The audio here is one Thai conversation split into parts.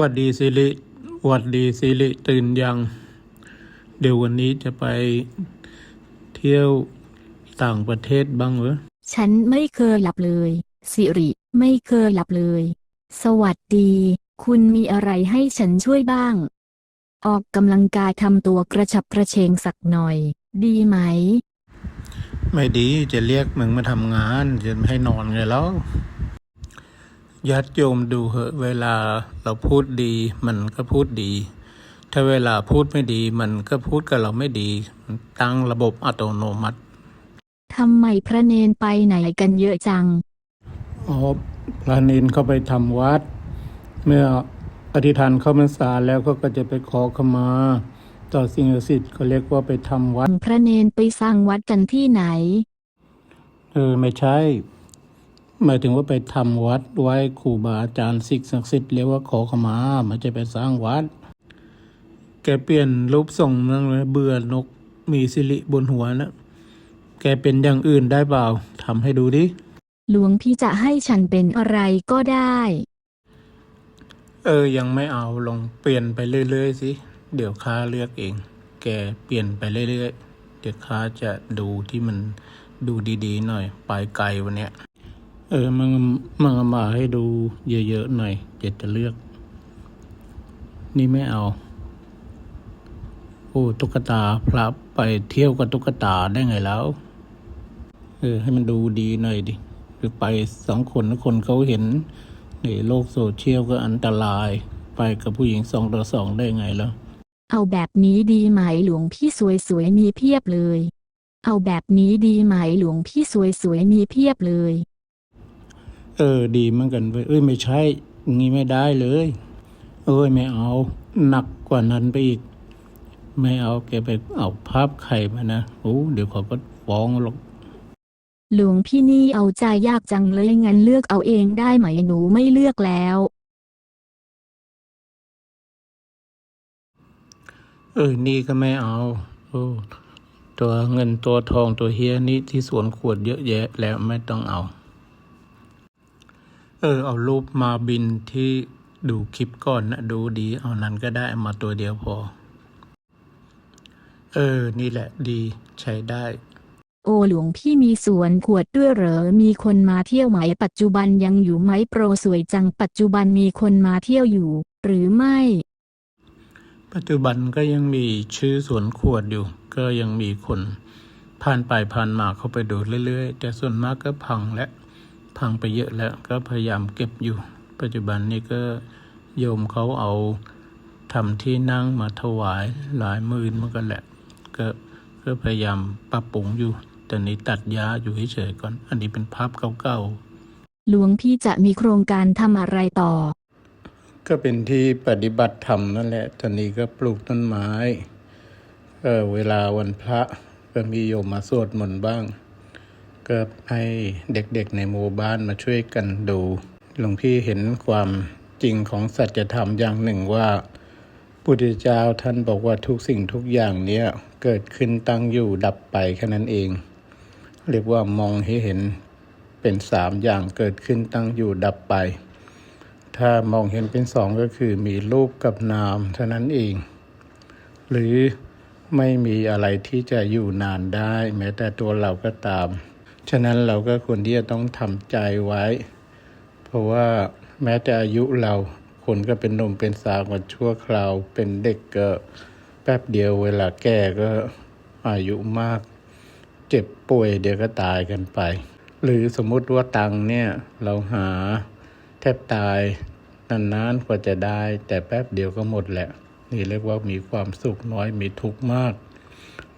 หวัดดีสิริหวัดดีสิริตื่นยัง เดี๋ยววันนี้จะไปเที่ยวต่างประเทศบ้างเหรอ ฉันไม่เคยหลับเลย สิริไม่เคยหลับเลย สวัสดี คุณมีอะไรให้ฉันช่วยบ้าง ออกกำลังกายทำตัวกระฉับกระเฉงสักหน่อย ดีไหม ไม่ดีจะเรียกมึงมาทำงานจะไม่ให้นอนไงแล้ว ญาติโยมดูเหอะเวลาเราพูดดี มันก็พูดดี ถ้าเวลาพูดไม่ดี มันก็พูดกับเราไม่ดีมันตั้งระบบอัตโนมัติทำไมพระเนนไปไหนกันเยอะจัง อ๋อ พระนินเข้าไปทำวัด เมื่ออธิษฐานเข้าพรรษาแล้วก็ก็จะไปขอขมา ต่อสิ่งศักดิ์สิทธิ์เขาเรียกว่าไปทำวัด พระเนนไปสร้างวัดกันที่ไหน เออ ไม่ใช่ หมายถึงว่าไปทำวัดไว้ครูบาอาจารย์สิ่งศักดิ์สิทธิ์เรียกว่าขอขมาไม่ใช่ไปสร้างวัด แกเปลี่ยนรูปทรงนั่งเลยเบื่อนกมีสิริบนหัวนะแกเป็นอย่างอื่นได้เปล่าทำให้ดูดิหลวงพี่จะให้ฉันเป็นอะไรก็ได้ เออยังไม่เอาลองเปลี่ยนไปเรื่อยๆสิเดี๋ยวข้าเลือกเอง แกเปลี่ยนไปเรื่อยๆเดี๋ยวข้าจะดูที่มันดูดีๆหน่อย ไปไกลวันเนี้ย เออมึงมึงเอามาให้ดูเยอะๆหน่อยเจ็ดจะเลือก นี่ไม่เอา โอ้ตุ๊กตาพระไปเที่ยวกับตุ๊กตาได้ไงแล้ว เออ ให้มันดูดีหน่อยดิคือไปสองคนคนเขาเห็นในโลกโซเชียลก็อันตราย ไปกับผู้หญิงสองต่อสองได้ไงแล้ว เอาแบบนี้ดีไหมหลวงพี่สวยๆมีเพียบเลย เอาแบบนี้ดีไหมหลวงพี่สวยๆมีเพียบเลย เออ ดีเหมือนกันเว้ยเอ้ยไม่ใช่งี้ไม่ได้เลย เอ้ยไม่เอา หนักกว่านั้นไปอีก ไม่เอาแกไปเอาภาพใครมานะโอ้เดี๋ยวเขาก็ฟ้องหรอกหลวงพี่นี่เอาใจยากจังเลยงั้นเลือกเอาเองได้ไหมหนูไม่เลือกแล้ว เออ นี่ก็ไม่เอา โอ้ตัวเงินตัวทองตัวเฮียนี่ที่สวนขวดเยอะแยะแล้วไม่ต้องเอา เออ เอารูปมาบินที่ดูคลิปก่อนนะดูดี เอานั้นก็ได้เอามาตัวเดียวพอ เออ นี่แหละดีใช้ได้ โอ้หลวงพี่มีสวนขวดด้วยเหรอ มีคนมาเที่ยวไหม ปัจจุบันยังอยู่ไหมโปรสวยจัง ปัจจุบันมีคนมาเที่ยวอยู่ หรือไม่ ปัจจุบันก็ยังมีชื่อสวนขวดอยู่ ก็ยังมีคนผ่านไปผ่านมาเข้าไปดูเรื่อยๆ แต่ส่วนมากก็พังและ พังไปเยอะแล้วก็พยายามเก็บอยู่ ปัจจุบันนี้ก็โยมเขาเอาทำที่นั่งมาถวายหลายหมื่นเหมือนกันแหละ ก็ก็พยายามปรับปรุงอยู่ แต่นี้ตัดยาอยู่เฉยๆก่อน อันนี้เป็นภาพเก่าๆหลวงพี่จะมีโครงการทำอะไรต่อ ก็เป็นที่ปฏิบัติธรรมนั่นแหละตอนนี้ก็ปลูกต้นไม้เออเวลาวันพระก็มีโยมมาสวดมนต์บ้าง ก็ให้เด็กๆในหมู่บ้านมาช่วยกันดู หลวงพี่เห็นความจริงของสัจธรรมอย่างหนึ่งว่าพุทธเจ้าท่านบอกว่าทุกสิ่งทุกอย่างเนี้ยเกิดขึ้นตั้งอยู่ดับไปแค่นั้นเอง เรียกว่ามองให้เห็นเป็นสามอย่างเกิดขึ้นตั้งอยู่ดับไป ถ้ามองเห็นเป็นสองก็คือมีรูปกับนามเท่านั้นเอง หรือไม่มีอะไรที่จะอยู่นานได้ แม้แต่ตัวเราก็ตาม ฉะนั้นเราก็ควรที่จะต้องทำใจไว้ เพราะว่าแม้แต่อายุเราคนก็เป็นหนุ่มเป็นสาวมาชั่วคราว เป็นเด็กก็แป๊บเดียวเวลาแก่ก็อายุมาก เจ็บป่วยเดี๋ยวก็ตายกันไป หรือสมมุติว่าตังเนี่ยเราหาแทบตายนานๆกว่าจะได้ แต่แป๊บเดียวก็หมดแหละ นี่เรียกว่ามีความสุขน้อยมีทุกข์มาก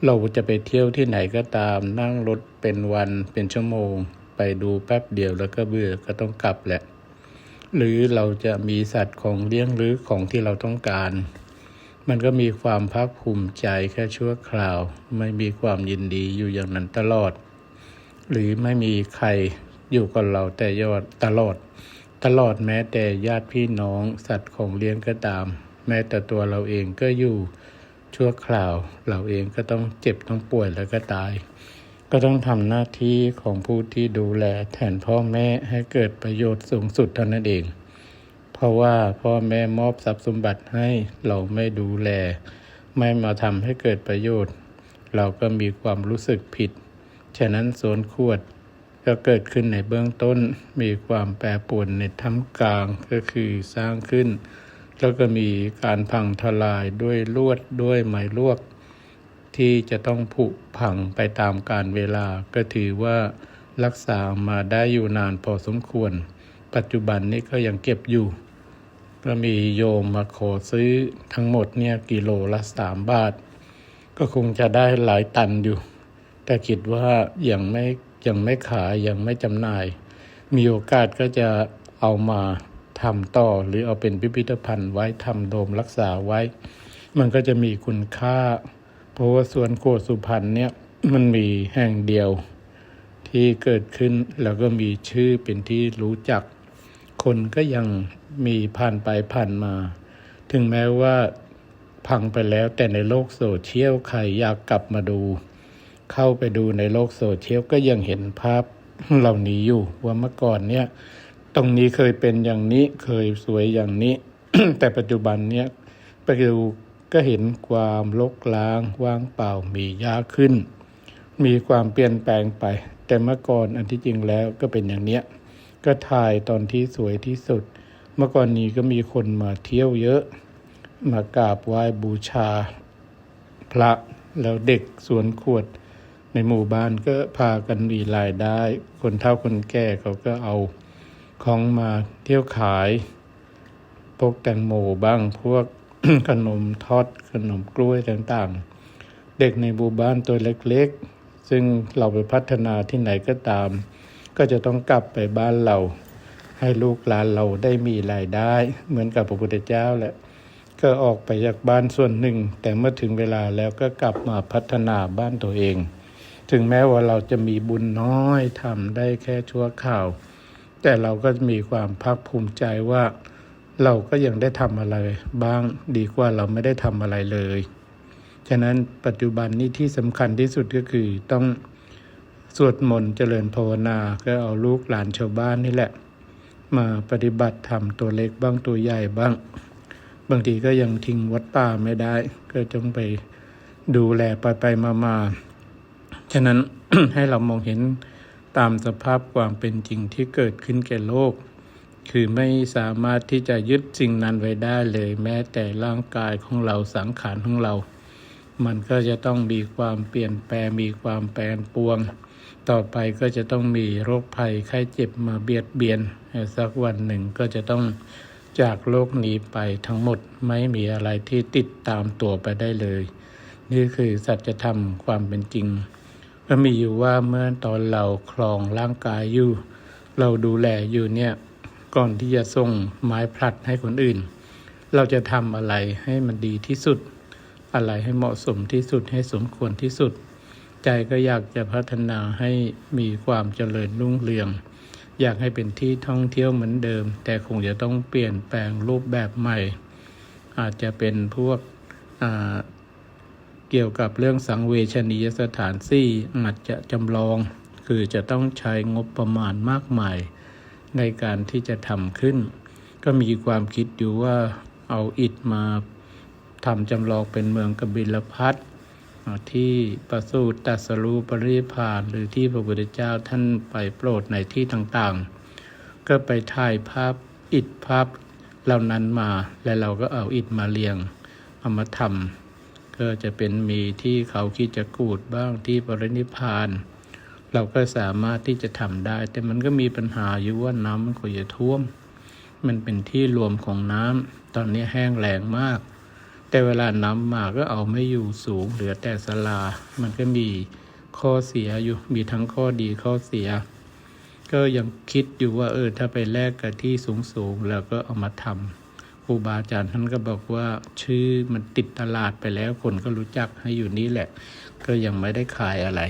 เราจะไปเที่ยวที่ไหนก็ตามนั่งรถเป็นวันเป็นชั่วโมง ไปดูแป๊บเดียวแล้วก็เบื่อก็ต้องกลับแหละ หรือเราจะมีสัตว์ของเลี้ยงหรือของที่เราต้องการ มันก็มีความภาคภูมิใจแค่ชั่วคราว ไม่มีความยินดีอยู่อย่างนั้นตลอด หรือไม่มีใครอยู่กับเราแต่ยอดตลอด ตลอดแม้แต่ญาติพี่น้องสัตว์ของเลี้ยงก็ตาม แม้แต่ตัวเราเองก็อยู่ ชั่วคราว เราเองก็ต้องเจ็บต้องป่วยแล้วก็ตาย ก็ต้องทำหน้าที่ของผู้ที่ดูแลแทนพ่อแม่ให้เกิดประโยชน์สูงสุดเท่านั้นเอง เพราะว่าพ่อแม่มอบทรัพย์สมบัติให้เราไม่ดูแล ไม่มาทำให้เกิดประโยชน์ เราก็มีความรู้สึกผิด ฉะนั้นสวนขวดก็เกิดขึ้นในเบื้องต้นมีความแปรปรวนในท่ามกลางก็คือสร้างขึ้น แล้วก็มีการพังทลายด้วยลวดด้วยไม้ลวก ที่จะต้องผุพังไปตามการเวลา ก็ถือว่ารักษามาได้อยู่นานพอสมควร ปัจจุบันนี้ก็ยังเก็บอยู่ ก็มีโยมมาขอซื้อทั้งหมดเนี่ยกิโลละสามบาท ก็คงจะได้หลายตันอยู่ แต่คิดว่ายังไม่ยังไม่ขายยังไม่จำหน่าย มีโอกาสก็จะเอามา ทำต่อ หรือเอาเป็นพิพิธภัณฑ์ไว้ทำโดมรักษาไว้ มันก็จะมีคุณค่า เพราะว่าสวนโคสุพรรณเนี่ยมันมีแห่งเดียวที่เกิดขึ้นแล้วก็มีชื่อเป็นที่รู้จัก คนก็ยังมีผ่านไปผ่านมา ถึงแม้ว่าพังไปแล้วแต่ในโลกโซเชียลใครอยากกลับมาดู เข้าไปดูในโลกโซเชียลก็ยังเห็นภาพเหล่านี้อยู่ว่าเมื่อก่อนเนี่ย ตรงนี้เคยเป็นอย่างนี้เคยสวยอย่างนี้ แต่ปัจจุบันเนี่ยไปดูก็เห็นความลกล้างว่างเปล่ามียากขึ้น มีความเปลี่ยนแปลงไป แต่เมื่อก่อนอันที่จริงแล้วก็เป็นอย่างเนี้ยก็ถ่ายตอนที่สวยที่สุด เมื่อก่อนนี้ก็มีคนมาเที่ยวเยอะ มากราบไหว้บูชา พระแล้วเด็กสวนขวด ในหมู่บ้านก็พากันมีรายได้ คนเฒ่าคนแก่เขาก็เอา ของมาเที่ยวขาย พวกแตงโมบ้างพวกขนมทอดขนมกล้วยต่างๆ เด็กในหมู่บ้านตัวเล็กๆ ซึ่งเราไปพัฒนาที่ไหนก็ตาม ก็จะต้องกลับไปบ้านเรา ให้ลูกหลานเราได้มีรายได้ เหมือนกับพระพุทธเจ้าแหละก็ออกไปจากบ้านส่วนหนึ่ง แต่เมื่อถึงเวลาแล้วก็กลับมาพัฒนาบ้านตัวเอง ถึงแม้ว่าเราจะมีบุญน้อยทำได้แค่ชั่วข่าว แต่เราก็มีความภาคภูมิใจว่า เราก็ยังได้ทำอะไร บ้างดีกว่าเราไม่ได้ทำอะไรเลย ฉะนั้นปัจจุบันนี้ที่สำคัญที่สุดก็คือต้องสวดมนต์เจริญภาวนาก็เอาลูกหลานชาวบ้านนี่แหละ มาปฏิบัติธรรมตัวเล็กบ้างตัวใหญ่บ้าง บางทีก็ยังทิ้งวัดป่าไม่ได้ ก็ต้องไปดูแลไปไปมามาฉะนั้นให้เรามองเห็น ตามสภาพความเป็นจริงที่เกิดขึ้นแก่โลก คือไม่สามารถที่จะยึดสิ่งนั้นไว้ได้เลยแม้แต่ร่างกายของเราสังขารของเรา มันก็จะต้องมีความเปลี่ยนแปลงมีความแปรปวนต่อไปก็จะต้องมีโรคภัยไข้เจ็บมาเบียดเบียน สักวันหนึ่งก็จะต้องจากโลกนี้ไปทั้งหมดไม่มีอะไรที่ติดตามตัวไปได้เลย นี่คือสัจธรรมความเป็นจริง ก็มีอยู่ว่าเมื่อตอนเราคลองร่างกายอยู่ เราดูแลอยู่เนี่ยก่อนที่จะส่งไม้พลัดให้คนอื่น เราจะทำอะไรให้มันดีที่สุด อะไรให้เหมาะสมที่สุดให้สมควรที่สุด ใจก็อยากจะพัฒนาให้มีความเจริญรุ่งเรือง อยากให้เป็นที่ท่องเที่ยวเหมือนเดิม แต่คงจะต้องเปลี่ยนแปลงรูปแบบใหม่ อาจจะเป็นพวกอ่า เกี่ยวกับเรื่องสังเวชนียสถานซี่อาจจะจำลอง คือจะต้องใช้งบประมาณมากมาย ในการที่จะทำขึ้น ก็มีความคิดอยู่ว่าเอาอิฐมาทำจำลองเป็นเมืองกบิลพัทที่ประสูติตัสรูปรินิพพานหรือที่พระพุทธเจ้าท่านไปโปรดในที่ต่างๆ ก็ไปถ่ายภาพอิฐภาพเหล่านั้นมา และเราก็เอาอิฐมาเรียงเอามาทำ ก็จะเป็นมีที่เขาคิดจะกูดบ้างที่ปรินิพาน เราก็สามารถที่จะทำได้ แต่มันก็มีปัญหาอยู่ว่าน้ำมันก็จะท่วม มันเป็นที่รวมของน้ำตอนนี้แห้งแล้งมาก แต่เวลาน้ำมาก็เอาไม่อยู่สูงเหลือแต่สลา มันก็มีข้อเสียอยู่มีทั้งข้อดีข้อเสีย ก็ยังคิดอยู่ว่าเออถ้าไปแลกกับที่สูงๆแล้วก็เอามาทำ รูบาอาจารย์ท่านก็บอกว่าชื่อมันติดตลาดไปแล้วคนก็รู้จักให้อยู่นี้แหละ ก็ยังไม่ได้ขายอะไร